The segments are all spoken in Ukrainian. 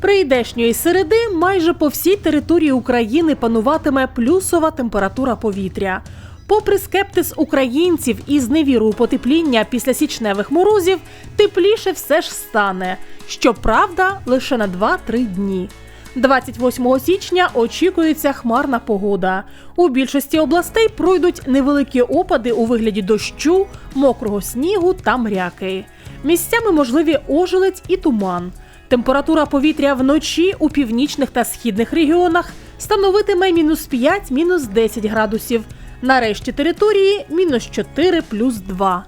Прийдешньої середи майже по всій території України пануватиме плюсова температура повітря. Попри скептиз українців і зневіру у потепління після січневих морозів, тепліше все ж стане. Щоправда, лише на 2-3 дні. 28 січня очікується хмарна погода. У більшості областей пройдуть невеликі опади у вигляді дощу, мокрого снігу та мряки. Місцями можливі ожеледь і туман. Температура повітря вночі у північних та східних регіонах становитиме мінус 5, мінус 10 градусів. На решті території мінус 4 плюс 2.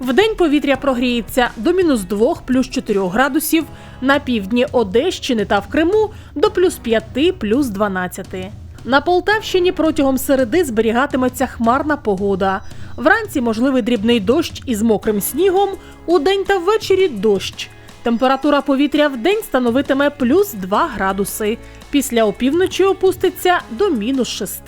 Вдень повітря прогріється до мінус 2 плюс 4 градусів, на півдні Одещини та в Криму до плюс 5 плюс 12. На Полтавщині протягом середи зберігатиметься хмарна погода. Вранці можливий дрібний дощ із мокрим снігом, удень та ввечері дощ. Температура повітря в день становитиме плюс 2 градуси. Після опівночі опуститься до мінус 6.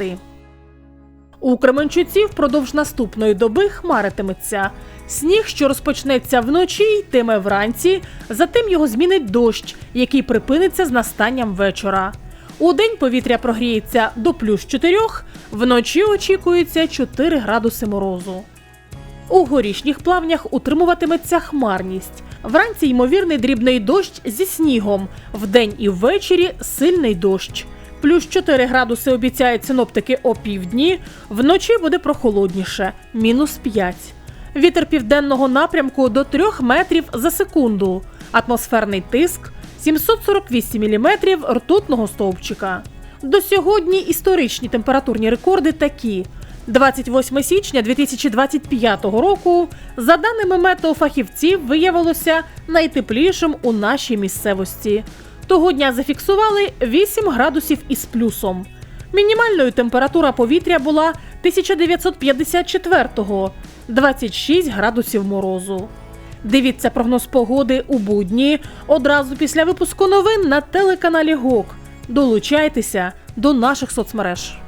У Кременчуці впродовж наступної доби хмаритиметься. Сніг, що розпочнеться вночі, йтиме вранці, затим його змінить дощ, який припиниться з настанням вечора. У день повітря прогріється до плюс 4, вночі очікується 4 градуси морозу. У горішніх плавнях утримуватиметься хмарність. Вранці ймовірний дрібний дощ зі снігом, вдень і ввечері сильний дощ. Плюс 4 градуси обіцяють синоптики опівдні, вночі буде прохолодніше мінус 5. Вітер південного напрямку до 3 метрів за секунду. Атмосферний тиск 748 міліметрів ртутного стовпчика. До сьогодні історичні температурні рекорди такі. 28 січня 2025 року, за даними метеофахівців, виявилося найтеплішим у нашій місцевості. Того дня зафіксували 8 градусів із плюсом. Мінімальною температура повітря була 1954-го 26 градусів морозу. Дивіться прогноз погоди у будні одразу після випуску новин на телеканалі ГОК. Долучайтеся до наших соцмереж.